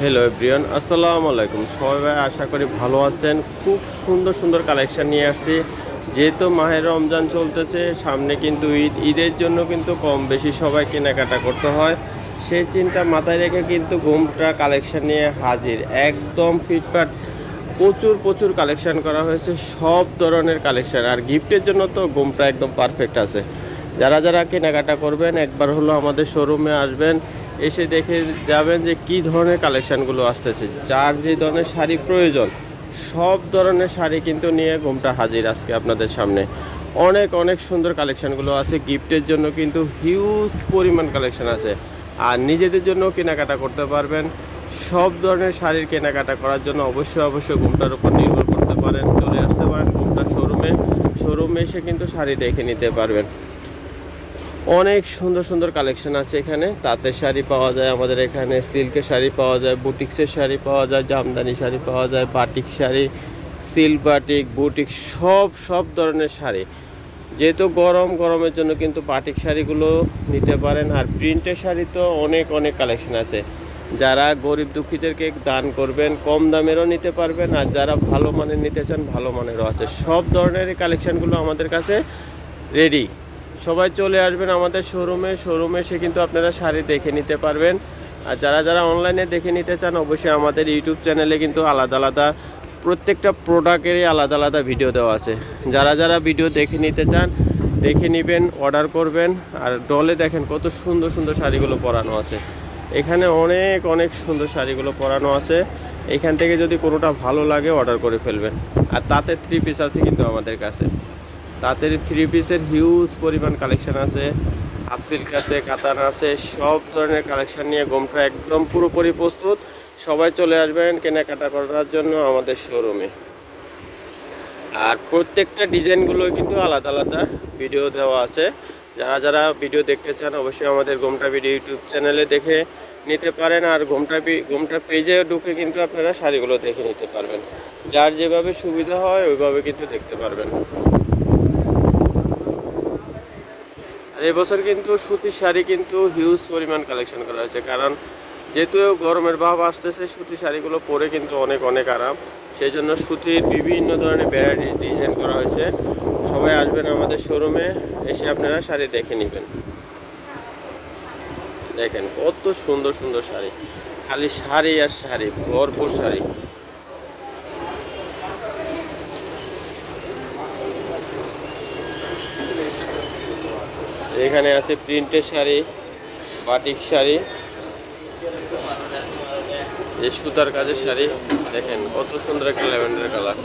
Hello everyone আসসালামু আলাইকুম সবাই আশা করি ভালো আছেন। খুব সুন্দর সুন্দর কালেকশান নিয়ে আসছি। যেহেতু মাহের রমজান চলতেছে, সামনে কিন্তু ঈদ। ঈদের জন্য কিন্তু কম বেশি সবাই কেনাকাটা করতে হয়। সেই চিন্তা মাথায় রেখে কিন্তু ঘুমটা কালেকশান নিয়ে হাজির। একদম ফিটফাট, প্রচুর প্রচুর কালেকশান করা হয়েছে। সব ধরনের কালেকশন আর গিফটের জন্য তো ঘুমটা একদম পারফেক্ট আছে। যারা যারা কেনাকাটা করবেন, একবার হলো আমাদের শোরুমে আসবেন। এসে দেখে যাবেন যে কি ধরনের কালেকশানগুলো আসতেছে। যার যে ধরনের শাড়ি প্রয়োজন, সব ধরনের শাড়ি কিন্তু নিয়ে ঘুমটা হাজির আজকে আপনাদের সামনে। অনেক অনেক সুন্দর কালেকশানগুলো আছে গিফটের জন্য কিন্তু হিউজ পরিমাণ কালেকশান আছে। আর নিজেদের জন্য কেনাকাটা করতে পারবেন। সব ধরনের শাড়ির কেনাকাটা করার জন্য অবশ্যই অবশ্যই ঘুমটার উপর নির্ভর করতে পারেন, চলে আসতে পারেন ঘুমটার শোরুমে। শোরুমে এসে কিন্তু শাড়ি দেখে নিতে পারবেন। অনেক সুন্দর সুন্দর কালেকশন আছে এখানে। তাঁতের শাড়ি পাওয়া যায় আমাদের এখানে, সিল্কের শাড়ি পাওয়া যায়, বুটিক্সের শাড়ি পাওয়া যায়, জামদানি শাড়ি পাওয়া যায়, batik sari silk batik, boutique, সব সব ধরনের শাড়ি। যেহেতু গরম, গরমের জন্য কিন্তু বাটিক শাড়িগুলো নিতে পারেন। আর প্রিন্টের শাড়ি তো অনেক অনেক কালেকশন আছে। যারা গরিব দুঃখীদেরকে দান করবেন, কম দামেরও নিতে পারবেন। আর যারা ভালো মানের নিতে চান, ভালো মানেরও আছে। সব ধরনের কালেকশানগুলো আমাদের কাছে রেডি। সবাই চলে আসবেন আমাদের শোরুমে শোরুমে এসে কিন্তু আপনারা শাড়ি দেখে নিতে পারবেন। আর যারা যারা অনলাইনে দেখে নিতে চান, অবশ্যই আমাদের ইউটিউব চ্যানেলে কিন্তু আলাদা আলাদা, প্রত্যেকটা প্রোডাক্টেরই আলাদা আলাদা ভিডিও দেওয়া আছে। যারা যারা ভিডিও দেখে নিতে চান, দেখে নেবেন অর্ডার করবেন। আর ডলে দেখেন কত সুন্দর সুন্দর শাড়িগুলো পরানো আছে। এখানে অনেক অনেক সুন্দর শাড়িগুলো পরানো আছে। এখান থেকে যদি কোনোটা ভালো লাগে অর্ডার করে ফেলবেন। আর তাতে থ্রি পিস আছে কিন্তু আমাদের কাছে। তাঁতের থ্রি পিসের হিউজ পরিমাণ কালেকশান আছে। হাফ সিল্ক আছে, কাতান আছে, সব ধরনের কালেকশান নিয়ে গোমটা একদম পুরোপুরি প্রস্তুত। সবাই চলে আসবেন কেনাকাটা করার জন্য আমাদের শোরুমে আর প্রত্যেকটা ডিজাইনগুলো কিন্তু আলাদা আলাদা ভিডিও দেওয়া আছে। যারা যারা ভিডিও দেখতে চান, অবশ্যই আমাদের গোমটা ভিডিও ইউটিউব চ্যানেলে দেখে নিতে পারেন। আর ঘোমটা ঘোমটা পেজে ঢুকে কিন্তু আপনারা শাড়িগুলো দেখে নিতে পারবেন। যার যেভাবে সুবিধা হয়, ওইভাবে কিন্তু দেখতে পারবেন। আর এবছর কিন্তু সুতির শাড়ি কিন্তু হিউজ পরিমাণ কালেকশন করা হয়েছে। কারণ যেহেতু গরমের ভাব আসতেছে, সুতির শাড়িগুলো পরে কিন্তু অনেক অনেক আরাম। সেই জন্য সুতির বিভিন্ন ধরনের ভ্যারাইটি ডিজাইন করা হয়েছে। সবাই আসবেন আমাদের শোরুমে এসে আপনারা শাড়ি দেখে নেবেন। দেখেন কত সুন্দর সুন্দর শাড়ি। খালি শাড়ি আর শাড়ি, ভরপুর শাড়ি। এখানে আছে প্রিন্টের শাড়ি, বাটিক শাড়ি, এই সুতার কাজের শাড়ি। দেখেন, কত সুন্দর একটা ল্যাভেন্ডার কালার।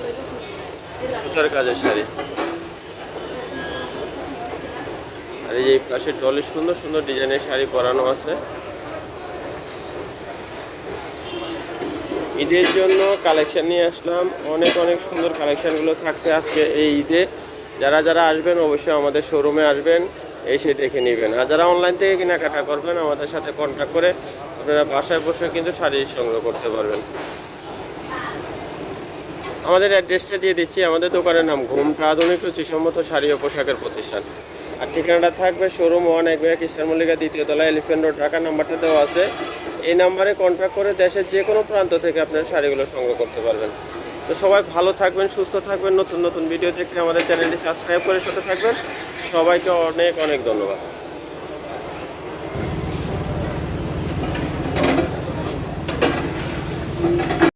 সুতার কাজের শাড়ি। আর এই পাশে ডলের সুন্দর সুন্দর ডিজাইনের শাড়ি পরানো আছে। ঈদের জন্য কালেকশন নিয়ে আসলাম। অনেক অনেক সুন্দর কালেকশনগুলো থাকছে আজকে এই ঈদে। যারা যারা আসবেন, অবশ্যই আমাদের শোরুমে আসবেন। এসে দেখে নেবেন। আর যারা অনলাইন থেকে কেনাকাটা করবেন, আমাদের সাথে কন্ট্যাক্ট করে আপনারা বাসায় বসে কিন্তু শাড়ি সংগ্রহ করতে পারবেন। আমাদের অ্যাড্রেসটা দিয়ে দিচ্ছি। আমাদের দোকানের নাম ঘুমটা আধুনিক রুচিসম্মত শাড়ি ও পোশাকের প্রতিষ্ঠান। আর ঠিকানাটা থাকবে শোরুম ওয়ান এক ব্যাগ ইস্টার মল্লিকা দ্বিতীয় তলা এলিফেন্ট রোড ঢাকা নাম্বারটা দেওয়া আছে। এই নাম্বারে কন্ট্যাক্ট করে দেশের যে কোনো প্রান্ত থেকে আপনার শাড়িগুলো সংগ্রহ করতে পারবেন। তো সবাই ভালো থাকবেন, সুস্থ থাকবেন। নতুন নতুন ভিডিও দেখতে আমাদের চ্যানেলটি সাবস্ক্রাইব করে সাথে থাকবেন। সবাইকে অনেক অনেক ধন্যবাদ।